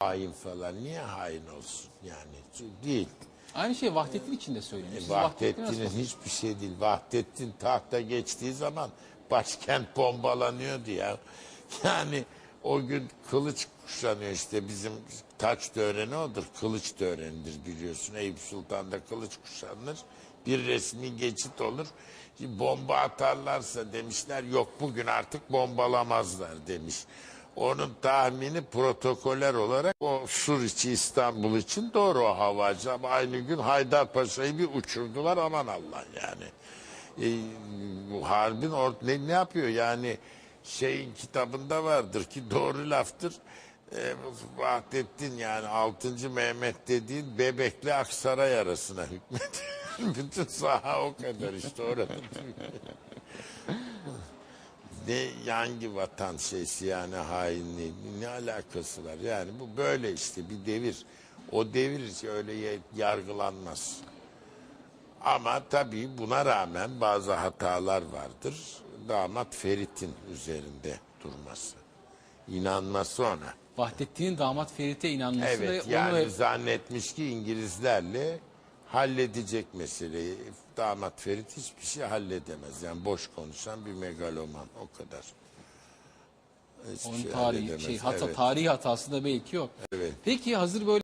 hain falan. Niye hain olsun yani? Değil. Aynı şey Vahdettin için de söyleniyor. Nasıl Vahdettin'in hiçbir şey değil. Vahdettin tahta geçtiği zaman başkent bombalanıyordu ya. Yani o gün kılıç kuşanıyor işte bizim taç töreni odur. Kılıç törenidir biliyorsun. Eyüp Sultan'da kılıç kuşanılır. Bir resmi geçit olur. Bomba atarlarsa demişler yok bugün artık bombalamazlar demiş. Onun tahmini protokoller olarak o Suriçi İstanbul için doğru o havacı ama aynı gün Haydarpaşa'yı bir uçurdular aman Allah yani. E, bu harbin or ne, ne yapıyor yani şeyin kitabında vardır ki doğru laftır. E, Vahdettin yani 6. Mehmet dediğin Bebekli Aksaray arasına hükmediyor. Bütün saha o kadar işte orada. Ne hangi vatan şeysi yani hainliği? Ne alakası var? Yani bu böyle işte bir devir. O devir hiç öyle yargılanmaz. Ama tabii buna rağmen bazı hatalar vardır. Damat Ferit'in üzerinde durması. İnanması ona. Vahdettin'in damat Ferit'e inanması evet ve yani onu zannetmiş ki İngilizlerle halledecek meseleyi damat Ferit hiçbir şey halledemez yani boş konuşan bir megaloman o kadar Hiçbir onun şey tarihi halledemez. şey hata Evet. tarihi hatası da belki o. Evet. Peki hazır böyle